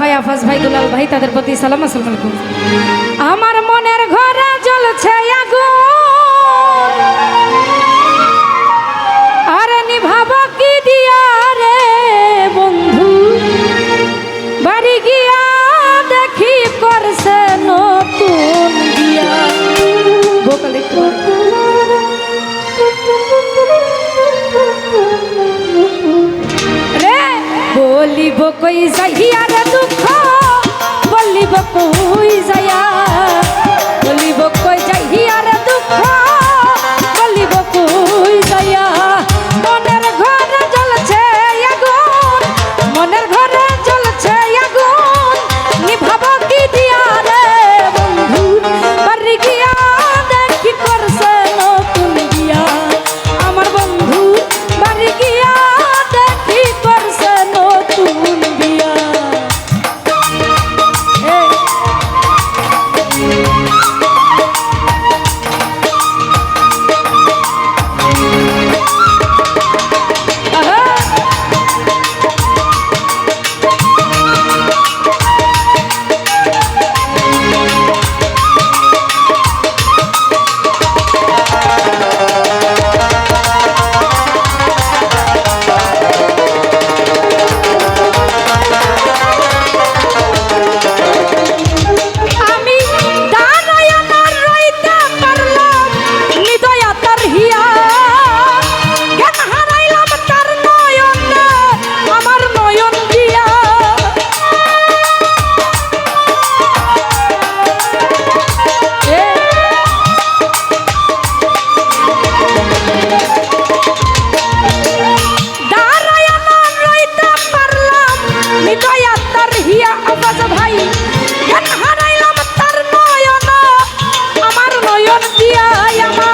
ভাই, আফাজ ভাই, দুলাল ভাই, তাদের প্রতি সালাম আসসালাম আলাইকুম। আমার মনের ঘরে জ্বলছে আগুন। আরে নিভাব কি দিয়া রে বন্ধু? বাড়ি গিয়া দেখি করছে নতুন গিয়া। ভোকাল রে, বলিব কই যাইয়া রে কই যায়া হারাইয়া তার হিয়া আবাজ ভাই। হারাইলাম তার নয়ন? আমার নয়ন দিয়া আমার